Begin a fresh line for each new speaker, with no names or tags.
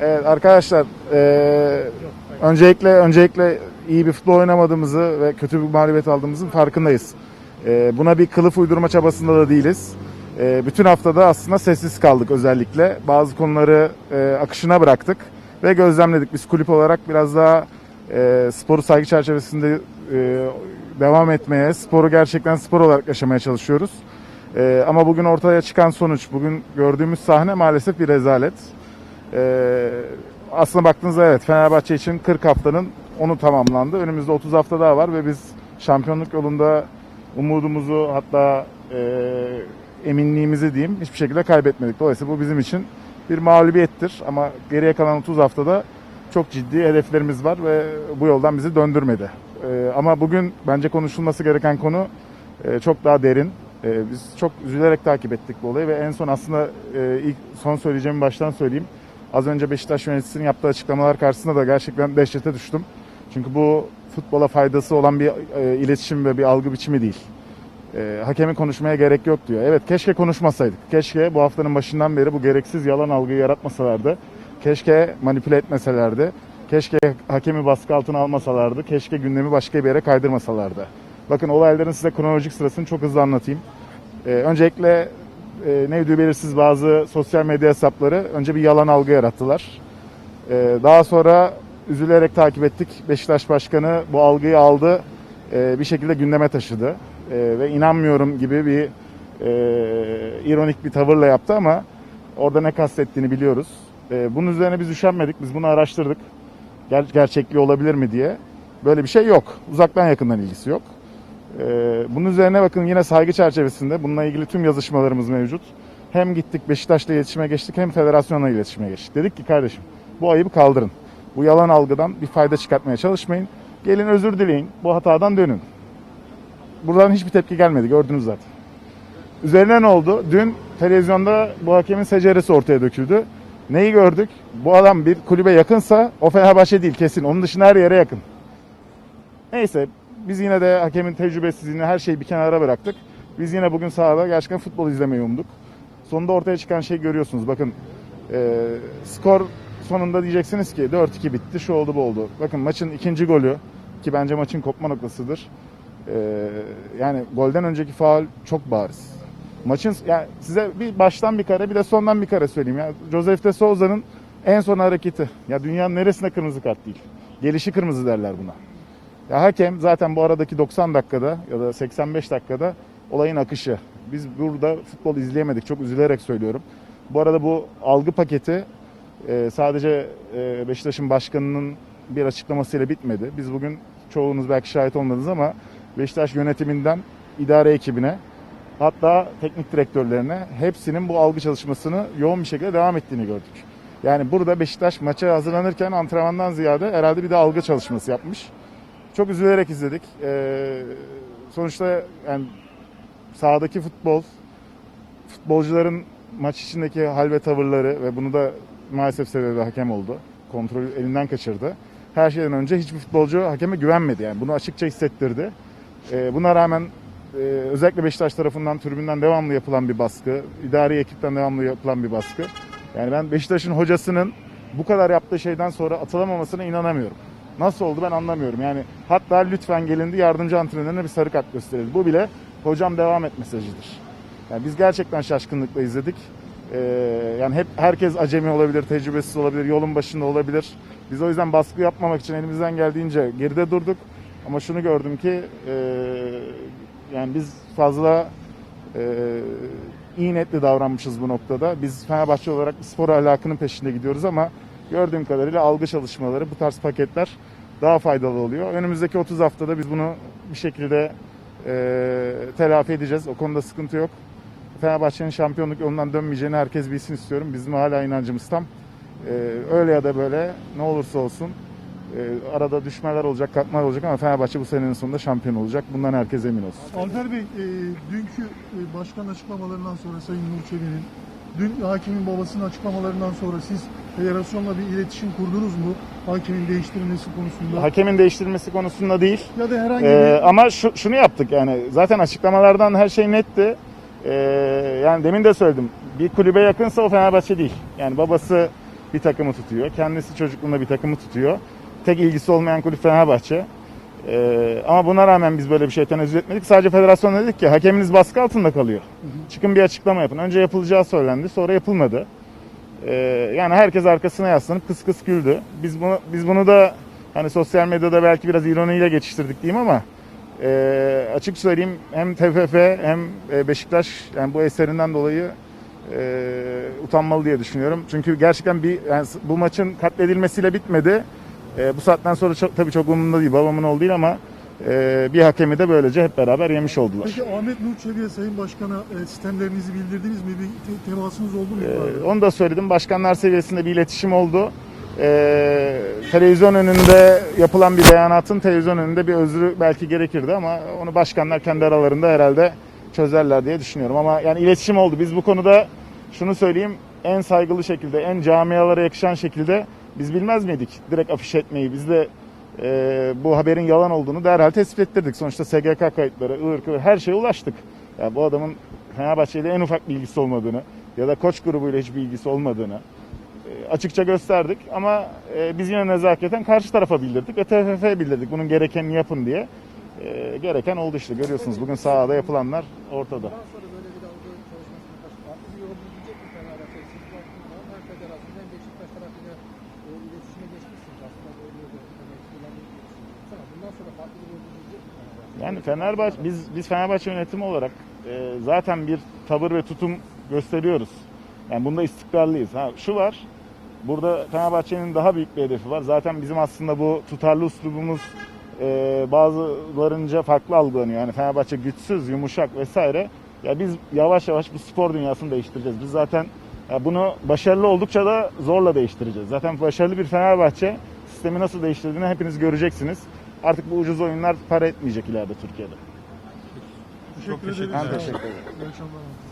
Evet arkadaşlar eee, öncelikle öncelikle iyi bir futbol oynamadığımızı ve kötü bir mağlubiyet aldığımızın farkındayız. Eee, buna bir kılıf uydurma çabasında da değiliz. Eee, bütün haftada aslında sessiz kaldık özellikle. Bazı konuları eee, akışına bıraktık ve gözlemledik. Biz kulüp olarak biraz daha eee, sporu saygı çerçevesinde eee, devam etmeye, sporu gerçekten spor olarak yaşamaya çalışıyoruz. Eee, ama bugün ortaya çıkan sonuç, bugün gördüğümüz sahne maalesef bir rezalet. Ee, aslında baktığınızda evet Fenerbahçe için 40 haftanın onu tamamlandı. Önümüzde 30 hafta daha var ve biz şampiyonluk yolunda umudumuzu hatta e, eminliğimizi diyeyim hiçbir şekilde kaybetmedik. Dolayısıyla bu bizim için bir mağlubiyettir ama geriye kalan 30 haftada çok ciddi hedeflerimiz var ve bu yoldan bizi döndürmedi. Ee, ama bugün bence konuşulması gereken konu e, çok daha derin. E, biz çok üzülerek takip ettik bu olayı ve en son aslında e, ilk son söyleyeceğimi baştan söyleyeyim. Az önce Beşiktaş yöneticisinin yaptığı açıklamalar karşısında da gerçekten dehşete düştüm. Çünkü bu futbola faydası olan bir e, iletişim ve bir algı biçimi değil. E, hakemin konuşmaya gerek yok diyor. Evet keşke konuşmasaydık. Keşke bu haftanın başından beri bu gereksiz yalan algıyı yaratmasalardı. Keşke manipüle etmeselerdi. Keşke hakemi baskı altına almasalardı. Keşke gündemi başka bir yere kaydırmasalardı. Bakın olayların size kronolojik sırasını çok hızlı anlatayım. Ee, öncelikle e, nevdü belirsiz bazı sosyal medya hesapları önce bir yalan algı yarattılar. Ee, daha sonra üzülerek takip ettik. Beşiktaş Başkanı bu algıyı aldı, e, bir şekilde gündeme taşıdı. E, ve inanmıyorum gibi bir e, ironik bir tavırla yaptı ama orada ne kastettiğini biliyoruz. E, bunun üzerine biz üşenmedik, biz bunu araştırdık. Ger- gerçekliği olabilir mi diye. Böyle bir şey yok. Uzaktan yakından ilgisi yok. Ee, bunun üzerine bakın yine saygı çerçevesinde bununla ilgili tüm yazışmalarımız mevcut. Hem gittik Beşiktaş'la iletişime geçtik hem federasyonla iletişime geçtik. Dedik ki kardeşim bu ayıbı kaldırın. Bu yalan algıdan bir fayda çıkartmaya çalışmayın. Gelin özür dileyin. Bu hatadan dönün. Buradan hiçbir tepki gelmedi gördünüz zaten. Üzerine ne oldu? Dün televizyonda bu hakemin seceresi ortaya döküldü. Neyi gördük? Bu adam bir kulübe yakınsa o Fenerbahçe değil kesin. Onun dışında her yere yakın. Neyse biz yine de hakemin tecrübesizliğini her şeyi bir kenara bıraktık. Biz yine bugün sahada gerçekten futbol izlemeyi umduk. Sonunda ortaya çıkan şey görüyorsunuz. Bakın e, skor sonunda diyeceksiniz ki 4-2 bitti şu oldu bu oldu. Bakın maçın ikinci golü ki bence maçın kopma noktasıdır. E, yani golden önceki faul çok bariz. Maçın yani size bir baştan bir kare bir de sondan bir kare söyleyeyim. Ya Josef de Souza'nın en son hareketi. Ya dünyanın neresinde kırmızı kart değil. Gelişi kırmızı derler buna. Ya hakem zaten bu aradaki 90 dakikada ya da 85 dakikada olayın akışı. Biz burada futbol izleyemedik. Çok üzülerek söylüyorum. Bu arada bu algı paketi e, sadece e, Beşiktaş'ın başkanının bir açıklamasıyla bitmedi. Biz bugün çoğunuz belki şahit olmadınız ama Beşiktaş yönetiminden idare ekibine hatta teknik direktörlerine hepsinin bu algı çalışmasını yoğun bir şekilde devam ettiğini gördük. Yani burada Beşiktaş maça hazırlanırken antrenmandan ziyade herhalde bir de algı çalışması yapmış. Çok üzülerek izledik. Ee, sonuçta yani sahadaki futbol, futbolcuların maç içindeki hal ve tavırları ve bunu da maalesef sebebi hakem oldu. Kontrolü elinden kaçırdı. Her şeyden önce hiçbir futbolcu hakeme güvenmedi. Yani bunu açıkça hissettirdi. Ee, buna rağmen e, özellikle Beşiktaş tarafından tribünden devamlı yapılan bir baskı, idari ekipten devamlı yapılan bir baskı. Yani ben Beşiktaş'ın hocasının bu kadar yaptığı şeyden sonra atılamamasına inanamıyorum. Nasıl oldu ben anlamıyorum. Yani hatta lütfen gelindi yardımcı antrenörüne bir sarı kart gösterelim. Bu bile hocam devam et mesajıdır. Yani biz gerçekten şaşkınlıkla izledik. Ee, yani hep herkes acemi olabilir, tecrübesiz olabilir, yolun başında olabilir. Biz o yüzden baskı yapmamak için elimizden geldiğince geride durduk. Ama şunu gördüm ki e, yani biz fazla e, iyi niyetli davranmışız bu noktada. Biz Fenerbahçe olarak spor ahlakının peşinde gidiyoruz ama gördüğüm kadarıyla algı çalışmaları, bu tarz paketler daha faydalı oluyor. Önümüzdeki 30 haftada biz bunu bir şekilde e, telafi edeceğiz. O konuda sıkıntı yok. Fenerbahçe'nin şampiyonluk yolundan dönmeyeceğini herkes bilsin istiyorum. Bizim hala inancımız tam. E, öyle ya da böyle ne olursa olsun e, arada düşmeler olacak, katmalar olacak ama Fenerbahçe bu senenin sonunda şampiyon olacak. Bundan herkes emin olsun.
Alper Bey, e, dünkü e, başkan açıklamalarından sonra Sayın Nur dün hakimin babasının açıklamalarından sonra siz federasyonla bir iletişim kurdunuz mu? Hakimin değiştirilmesi konusunda.
Hakemin değiştirilmesi konusunda değil.
ya da herhangi
Ee,
bir...
ama şu, şunu yaptık yani zaten açıklamalardan her şey netti. Ee, yani demin de söyledim. Bir kulübe yakınsa o Fenerbahçe değil. Yani babası bir takımı tutuyor. Kendisi çocukluğunda bir takımı tutuyor. Tek ilgisi olmayan kulüp Fenerbahçe. Ee, ama buna rağmen biz böyle bir şey tenezzül etmedik. Sadece federasyon dedik ki hakeminiz baskı altında kalıyor. Çıkın bir açıklama yapın. Önce yapılacağı söylendi, sonra yapılmadı. Ee, yani herkes arkasına yaslanıp kıs kıs güldü. Biz bunu biz bunu da hani sosyal medyada belki biraz ironiyle geçiştirdik diyeyim ama e, açık söyleyeyim hem TFF hem e, Beşiktaş yani bu eserinden dolayı e, utanmalı diye düşünüyorum. Çünkü gerçekten bir yani bu maçın katledilmesiyle bitmedi. E, bu saatten sonra çok, tabii çok umurumda değil. Babamın olduğu değil ama e, bir hakemi de böylece hep beraber yemiş oldular.
Peki Ahmet Nur Çebi'ye Sayın Başkan'a e, sistemlerinizi bildirdiniz mi? Bir te- temasınız oldu mu?
Ee, onu da söyledim. Başkanlar seviyesinde bir iletişim oldu. Ee, televizyon önünde yapılan bir beyanatın televizyon önünde bir özrü belki gerekirdi ama onu başkanlar kendi aralarında herhalde çözerler diye düşünüyorum. Ama yani iletişim oldu. Biz bu konuda şunu söyleyeyim en saygılı şekilde, en camialara yakışan şekilde biz bilmez miydik direkt afiş etmeyi? Biz de e, bu haberin yalan olduğunu derhal tespit ettirdik. Sonuçta SGK kayıtları, ırkı her şeye ulaştık. Yani bu adamın Fenerbahçe ile en ufak bir ilgisi olmadığını ya da koç grubuyla hiçbir ilgisi olmadığını e, açıkça gösterdik. Ama e, biz yine nezaketen karşı tarafa bildirdik ve TFF'ye bildirdik. Bunun gerekenini yapın diye. E, gereken oldu işte görüyorsunuz. Bugün sahada yapılanlar ortada.
Bundan sonra böyle bir algı çalışmasına karşı farklı bir yorum gidecek mi Fenerbahçe? Siz baktığınız zaman hem federasyon hem Beşiktaş tarafıyla e, iletişime geçmişsiniz. Aslında böyle bir demek kullanmayı düşünüyorsunuz. Ama bundan sonra farklı bir yorum gidecek mi Fenerbahçe?
Yani Fenerbahçe biz biz Fenerbahçe yönetimi olarak e, zaten bir tavır ve tutum gösteriyoruz. Yani bunda istikrarlıyız. Ha şu var. Burada Fenerbahçe'nin daha büyük bir hedefi var. Zaten bizim aslında bu tutarlı üslubumuz e, bazılarınca farklı algılanıyor. Yani Fenerbahçe güçsüz, yumuşak vesaire. Ya biz yavaş yavaş bu spor dünyasını değiştireceğiz. Biz zaten ya bunu başarılı oldukça da zorla değiştireceğiz. Zaten başarılı bir Fenerbahçe sistemi nasıl değiştirdiğini hepiniz göreceksiniz. Artık bu ucuz oyunlar para etmeyecek ileride Türkiye'de.
Teşekkür
teşekkür
ederiz.
Ben teşekkür ederim.
İyi akşamlar.